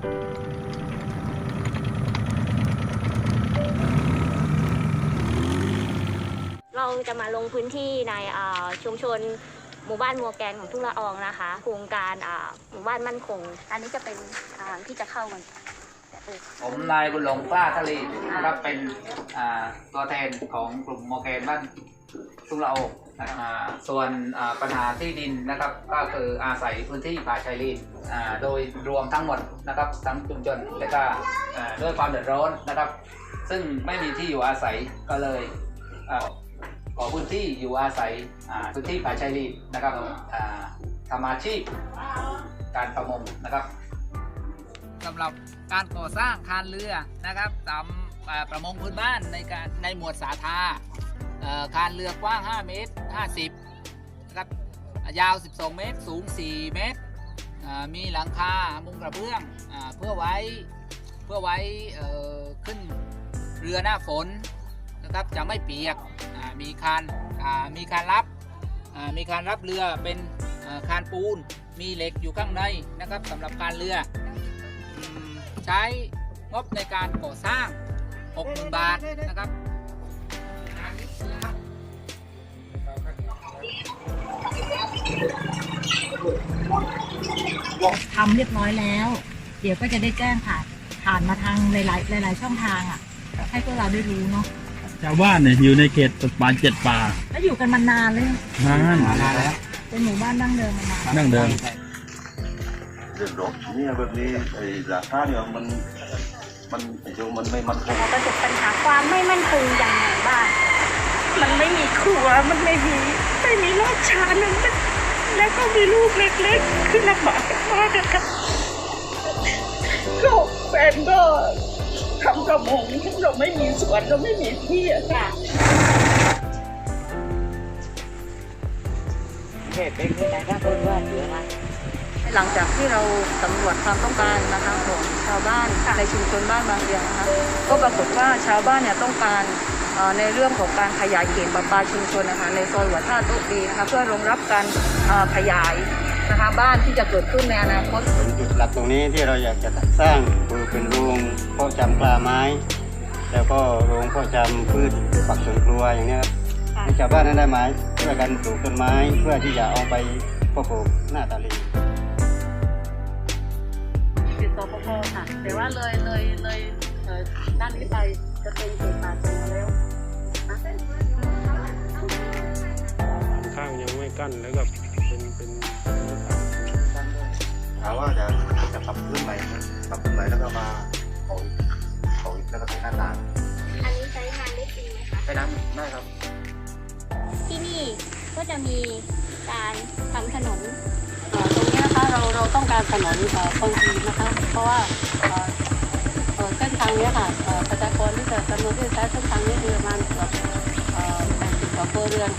เราจะมาลงพื้นที่ในชุมชนหมู่บ้านมัวแกนของทุ่งละอองนะคะ โครงการหมู่บ้านมั่นคง อันนี้จะเป็นทางที่จะเข้ามันผมนายบุญหลงกล้าทะเลนะครับเป็นตัวแทนของกลุ่มโมแกนบ้าน ทุ่งลโอกนะครับอ่าส่วนอ่าปัญหาที่ดินนะครับก็คืออาศัยพื้นที่ป่าชายเลนอ่าโดยรวมทั้งหมดนะครับทั้งชุมชนและก็อ่าด้วยความเดือดร้อนนะครับ ซึ่งไม่มีที่อยู่อาศัยก็เลยอ่าขอพื้นที่อยู่อาศัยอ่าพื้นที่ป่าชายเลนนะครับอ่าทำอาชีพการประมงนะครับสำหรับการก่อสร้างคานเรือนะครับตามประมงพื้นบ้านในการในหมวดสาธา คานเรือกว้าง 5 เมตร 50นะครับยาว 12 เมตร สูง 4 เมตร มีหลังคา มุงกระเบื้องอเพื่อไว้ เพื่อไว้ขึ้นเรือหน้าฝนนะครับ จะไม่เปียก มีคานมีคานรับ มีคานรับเรือเป็นคานปูน มีเหล็กอยู่ข้างในนะครับสำหรับคานเรือ ใช้งบในการก่อสร้าง 60,000 บาทนะครับ ทำเรียบร้อยแล้ว เดี๋ยวก็จะได้แจ้งผ่านผ่านมาทางหลายๆหลาย ๆ ช่องทางอะ ให้พวกเราได้รู้เนาะชาวบ้านเนี่ยอยู่ในเขตป่าเจ็ดป่าแล้วอยู่กันมานานเลยนานนานแล้วเป็นหมู่บ้านดั้งเดิมมานานนั่งเดิมเรื่องดอกเนี่ยแบบนี้ไอ้ราคาเนี่ยมันมันไอ้เจ้ามันไม่มันคงประสบปัญหาความไม่มั่นคงอย่างไรบ้าง มันไม่มีครัวมันไม่มีไม่มีรถชาหนึ่งมันแล้วก็มีลูกเล็กๆคือลำบากมากอะค่ะก็แฟนก็ทำกระมงเราไม่มีสวนเราไม่มีที่อะค่ะหลังจากที่เราสำรวจความต้องการนะคะของชาวบ้านในชุมชนบ้านบางเรียงนะคะก็ปรากฏว่าชาวบ้านเนี่ยต้องการเอ่อ ในเรื่องของการขยายเขตประปาชุมชนนะคะในซอยหัวท่าโต๊ะดีนะคะเพื่อรองรับการเอ่อขยายนะคะบ้านที่จะเกิดขึ้นในอนาคตจุดหลักตรงนี้ที่เราอยากจะสร้างคือเป็นโรงเพาะจำปลาไม้ แล้วก็โรงเพาะจำพืชผักสวนครัวอย่างเนี้ยครับให้ชาวบ้านนั้นได้ไม้เพื่อกันปลูกต้นไม้เพื่อที่จะเอาไปเพาะปลูกหน้าตาลีติดต่อปภค่ะแต่ว่าเลยเลยเลยเอ่อด้านนี้ไปจะเป็นเข กั้นแล้วก็เป็นเป็นถามว่าจะจะปรับพื้นใหม่ปรับพื้นใหม่แล้วก็มาขออีกขออีกแล้วก็ใส่หน้าต่างอันนี้ใช้งานได้จริงไหมคะไปน้ำได้ครับ ที่นี่ก็จะมีการทำถนนเอ่อตรงนี้นะคะเราเราต้องการถนนเอ่อคอนกรีตนะคะ เพราะว่าเอ่อเอ่อเส้นทางเนี้ยค่ะเอ่อประชากรที่จะจำนวนที่จะใช้เส้นทางนี้คือประมาณเกือบเอ่อ80กว่าครัวเรือน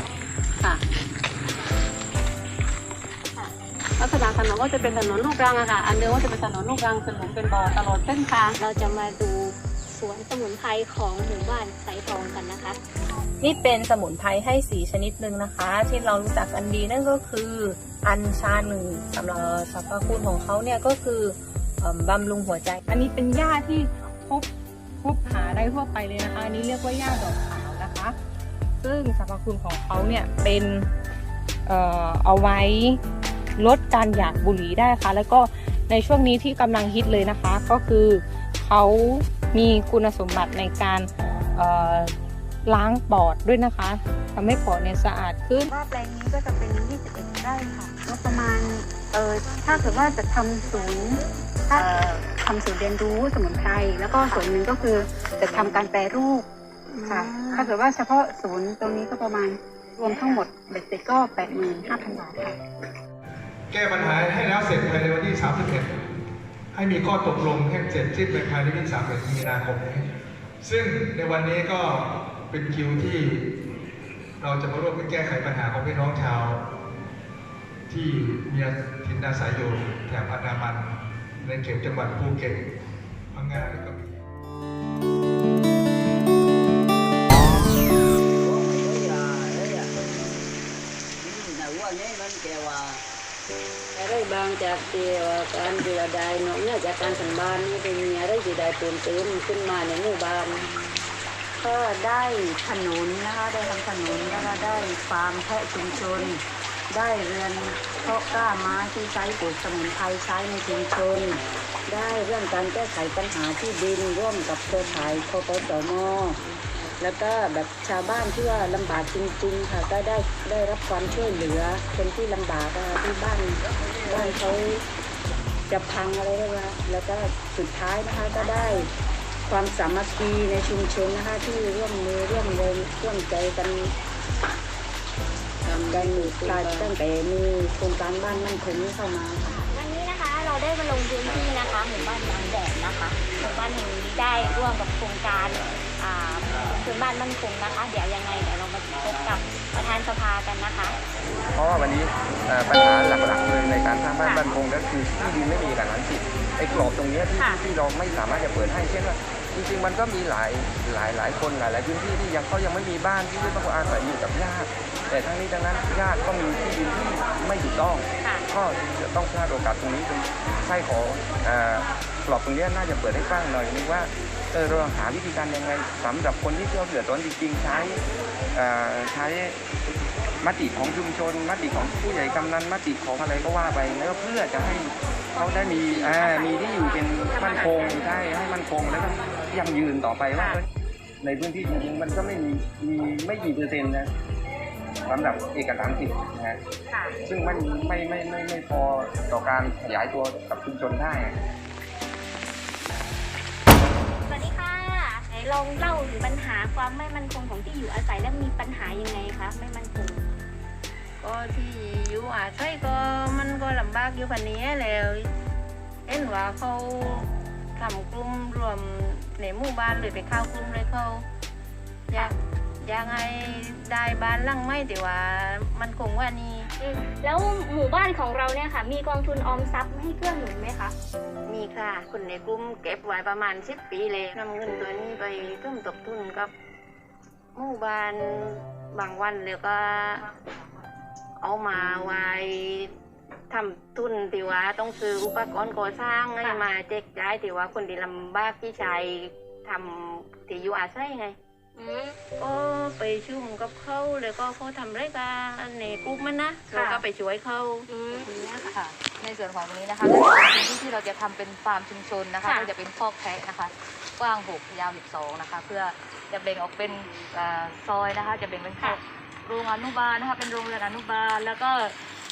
ลักษณะถนนก็จะเป็นถนนลูกรังอะค่ะ อันเดิมก็จะเป็นถนนลูกรังเป็นหลุมเป็นบ่อตลอดเส้นทาง เราจะมาดูสวนสมุนไพรของหมู่บ้านไสทองกันนะคะ นี่เป็นสมุนไพรให้สีชนิดหนึ่งนะคะ ที่เรารู้จักกันดีนั่นก็คืออัญชันสำหรับสรรพคุณของเขาเนี่ยก็คือเอิ่มบำรุงหัวใจ อันนี้เป็นหญ้าที่พบพบหาได้ทั่วไปเลยนะคะ อันนี้เรียกว่าหญ้าดอกขาวนะคะ ซึ่งสรรพคุณของเขาเนี่ยเป็นเอ่อเอาไว้ ลดการอยากบุหรี่ได้ค่ะ แล้วก็ในช่วงนี้ที่กำลังฮิตเลยนะคะ ก็คือเขามีคุณสมบัติในการเอ่อล้างปอดด้วยนะคะทำให้ปอดเนี่ยสะอาดขึ้นว่าแปลงนี้ก็จะเป็น 21 ไร่ค่ะก็ประมาณเออถ้าเกิดว่าจะทำศูนย์ถ้าทำศูนย์เรียนรู้สมุนไพรแล้วก็ส่วนหนึ่งก็คือจะทำการแปรรูปค่ะถ้าเกิดว่าเฉพาะศูนย์ตรงนี้ก็ประมาณรวมทั้งหมดเบ็ดเสร็จก็ 85,000 บาทค่ะ แก้ปัญหาให้แล้วเสร็จภายในวันที่ 31 ให้มีข้อตกลงให้เสร็จสิ้นไปภายในวันที่31มีนาคมนี้ ซึ่งในวันนี้ก็เป็นคิวที่เราจะมาร่วมกันแก้ไขปัญหาของพี่น้องชาว ที่มีถิ่นอาศัยอยู่แถบอันดามัน ในเขตจังหวัดภูเก็ตพังงาและก บางจากเดียวการเดียวได้เนาะเนี่ยจากการสันบานนี่เป็นมีอะไรที่ได้เติมเติมขึ้นมาในหมู่บ้านก็ได้ถนนนะคะได้ทำถนนแล้วก็ได้ฟาร์มแพะชุมชน ได้เรือนเพาะกล้าไม้ที่ใช้ปลูกสมุนไพรใช้ในชุมชน ได้เรื่องการแก้ไขปัญหาที่ดินร่วมกับเครือข่ายคอปสม แล้วก็แบบชาวบ้านที่ว่าลำบากจริงๆ ค่ะ ก็ได้ได้รับความช่วยเหลือ คนที่ลำบากที่บ้านบ้านเขาจะพังอะไรได้ไหมแล้วก็สุดท้ายนะคะก็ได้ความสามัคคีในชุมชนนะคะที่ร่วมมือร่วมแรงร่วมใจกันทำกันตั้งแต่มีโครงการบ้านมั่นคงนี้เข้ามาค่ะวันนี้นะคะเราได้มาลงพื้นที่นะคะหมู่บ้านบางแดดนะคะหมู่บ้านแห่งนี้ได้ร่วมกับโครงการอ่า พื้นบ้านมั่นคงนะคะ เดี๋ยวยังไงเดี๋ยวเรามาพบกับประธานสภากันนะคะ เพราะว่าวันนี้เอ่อปัญหาหลักๆเลยในการสร้างบ้านบ้านคงก็คือที่ดินไม่มีเอกสารสิทธิ์ไอ้กรอบตรงเนี้ยที่ค่ะ ที่เราไม่สามารถจะเปิดให้เช่นว่าจริงๆมันก็มีหลายหลายหลายคนหลายหลายพื้นที่ที่ยังเขายังไม่มีบ้านที่ต้องอาศัยอยู่กับญาติแต่ทั้งนี้ทั้งนั้นญาติก็มีที่ดินที่ไม่ถูกต้องค่ะ ก็จะต้องพลาดโอกาสตรงนี้เป็นใช่ของเอ่อกรอบตรงนี้น่าจะเปิดให้กว้างหน่อยนึงว่าเออเราหาวิธีการยังไงสำหรับคนที่เขาเดือดร้อนจริงๆใช้ใช้มติของชุมชนมติของผู้ใหญ่กำนันมติของอะไรก็ว่าไปแล้วก็เพื่อจะให้เขาได้มีมีที่อยู่เป็นมั่นคงใช่ให้มั่นคงแล้วก็ยังยืนต่อไปว่าในพื้นที่จริงๆมันก็ไม่มีมีไม่กี่เปอร์เซ็นต์นะ สำหรับเอกสารสิทธิ์นะฮะค่ะซึ่งมันไม่ไม่ไม่ไม่พอต่อการขยายตัวกับชุมชนได้สวัสดีค่ะไหนลองเล่าถึงปัญหาความไม่มั่นคงของที่อยู่อาศัยและมีปัญหายังไงคะไม่มั่นคงก็ที่อยู่อาศัยก็มันก็ลำบากอยู่พันนี้แล้วเห็นว่าเขาทำกลุ่มรวมในหมู่บ้านเลยไปเข้ากลุ่มเลยเขาอยาก อยากให้ได้บ้านหลังไม่แต่ว่ามันคงว่านี่อืมแล้วหมู่บ้านของเราเนี่ยค่ะ มีกองทุนออมทรัพย์ให้เกื้อหนุนไหมคะ มีค่ะ คนในกลุ่มเก็บไว้ประมาณสิบปีเลยนำเงินตัวนี้ไปร่วมตกทุนกับหมู่บ้านบางวันแล้วก็ เอามาไว้ทำทุนที่ว่าต้องซื้ออุปกรณ์ก่อสร้างให้มาแจกจ่ายที่ว่าคนที่ลำบากที่ใช้ทำที่อยู่อาศัยไงอืม ก็ไปชุ่มกับเขาแล้วก็เขาทำรายการในกลุ่มมันนะค่ะเราก็ไปช่วยเขาอืมค่ะ ในส่วนของตรงนี้นะคะก็จะเป็นพื้นที่ที่เราจะทำเป็นฟาร์มชุมชนนะคะค่ะก็จะเป็นคอกแพะนะคะกว้าง 6 ยาว 12 นะคะ เพื่อจะแบ่งออกเป็นเอ่อซอยนะคะ จะแบ่งเป็นคอกโรงอนุบาลนะคะเป็นโรงเรือนอนุบาลแล้วก็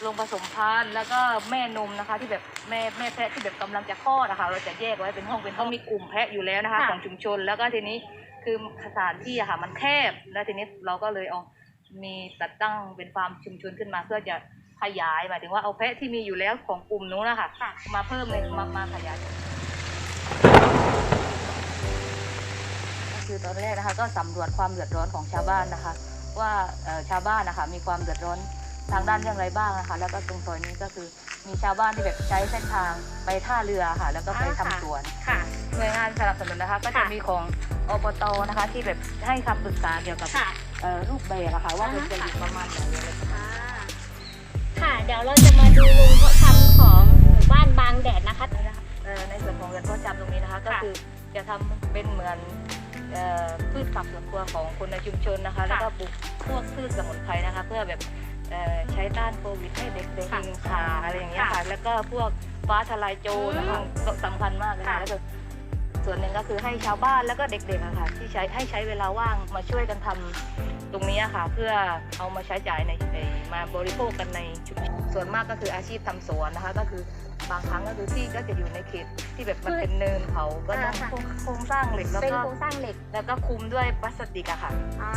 โรงผสมพันธุ์แล้วก็แม่นมนะคะ ที่แบบแม่แม่แพะที่แบบกำลังจะคลอดนะคะเราจะแยกไว้เป็นห้องเป็นห้องมีกลุ่มแพะอยู่แล้วนะคะค่ะ ของชุมชน แล้วก็ทีนี้คือสถานที่อะค่ะมันแคบ แล้วทีนี้เราก็เลยเอามีจัดตั้งเป็นฟาร์มชุมชนขึ้นมาเพื่อจะขยายหมายถึงว่าเอาแพะที่มีอยู่แล้วของกลุ่มนู้นนะคะค่ะ มาเพิ่มเลยมามาขยาย ก็คือตอนแรกนะคะก็สำรวจความเดือดร้อนของชาวบ้านนะคะ ว่าเอ่อชาวบ้านนะคะมีความเดือดร้อน ทางด้านเรื่องอะไรบ้างนะคะ แล้วก็ตรงซอยนี้ก็คือมีชาวบ้านที่แบบใช้เส้นทางไปท่าเรือค่ะ แล้วก็ไปอ่าทำค่ะสวนค่ะหน่วยงานสนับสนุนนะคะ ก็จะค่ะมีของอบตนะคะ ที่แบบให้คำปรึกษาเกี่ยวกับค่ะเอ่อรูปแบบอะค่ะว่าอ่าเราฮะจะอยู่ประมาณไหนอะไรประมาณอ่าค่ะ เดี๋ยวเราจะมาดูลุงเพาะชำของหมู่บ้านบางแดดนะคะนี้นะคะเอ่อในส่วนของเรือนเพาะจำตรงนี้นะคะ ก็ค่ะคือจะทำเป็นเหมือนเอ่อพืชผักสวนครัวของคนในชุมชนนะคะ แล้วก็ปลูกพวกพืชสมุนไพรนะคะ เพื่อแบบ เอ่อใช้ต้านโควิดให้เด็กๆค่ะกินขาอะไรอย่างเงี้ยค่ะ ค่ะแล้วก็พวกฟ้าทลายโจรนะคะอืมก็สำคัญมากเลยค่ะค่ะแล้วก็ส่วนหนึ่งก็คือให้ชาวบ้านแล้วก็เด็กๆอะค่ะ ที่ใช้ให้ใช้เวลาว่างมาช่วยกันทำตรงนี้อะค่ะ เพื่อเอามาใช้จ่ายในในมาบริโภคกันในชุมชนส่วนมากก็คืออาชีพทำสวนนะคะ ก็คือบางครั้งก็คือที่ก็จะอยู่ในเขตที่แบบมันเป็นเนินเขาก็ต้องอ่าค่ะ โครงสร้างเหล็กแล้วเป็นก็โครงสร้างเหล็กแล้วก็คุมด้วยพลาสติกอะค่ะ อ่า